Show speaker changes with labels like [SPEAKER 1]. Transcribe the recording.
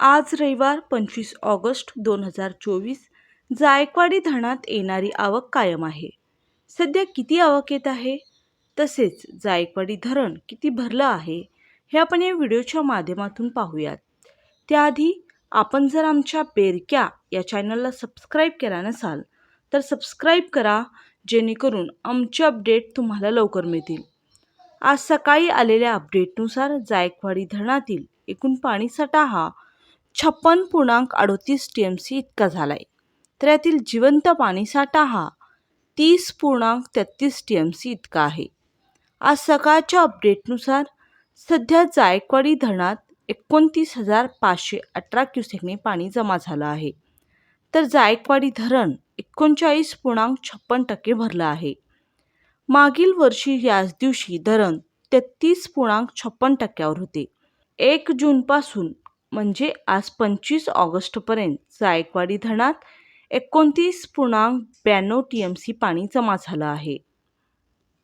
[SPEAKER 1] आज रविवार पंचवीस ऑगस्ट दोन हजार चोवीस. जायकवाडी धरणात येणारी आवक कायम आहे. सध्या किती आवक येत आहे? तसेच जायकवाडी धरण किती भरलं आहे? हे आपण या व्हिडिओच्या माध्यमातून पाहूयात. त्याआधी आपण जर आमच्या बेरक्या या चॅनलला सबस्क्राईब केला नसाल तर सबस्क्राईब करा जेणेकरून आमचे अपडेट तुम्हाला लवकर मिळतील. आज सकाळी आलेल्या अपडेटनुसार जायकवाडी धरणातील एकूण पाणीसाठा हा छप्पन पूर्णांक अडोतीस टी एम सी इतका झाला आहे तर यातील जिवंत पाणीसाठा हा तीस पूर्णांक तेहतीस टी एम सी इतका आहे. आज सकाळच्या अपडेटनुसार सध्या जायकवाडी धरणात एकोणतीस हजार पाचशे अठरा क्युसेकने पाणी जमा झालं आहे. तर जायकवाडी धरण एकोणचाळीस पूर्णांक छप्पन टक्के भरलं आहे. मागील वर्षी याच दिवशी धरण तेहतीस पूर्णांक छप्पन टक्क्यावर होते. एक जूनपासून म्हणजे आज पंचवीस ऑगस्टपर्यंत जायकवाडी धरणात एकोणतीस पूर्णांक ब्याण्णव टी एम सी पाणी जमा झालं आहे.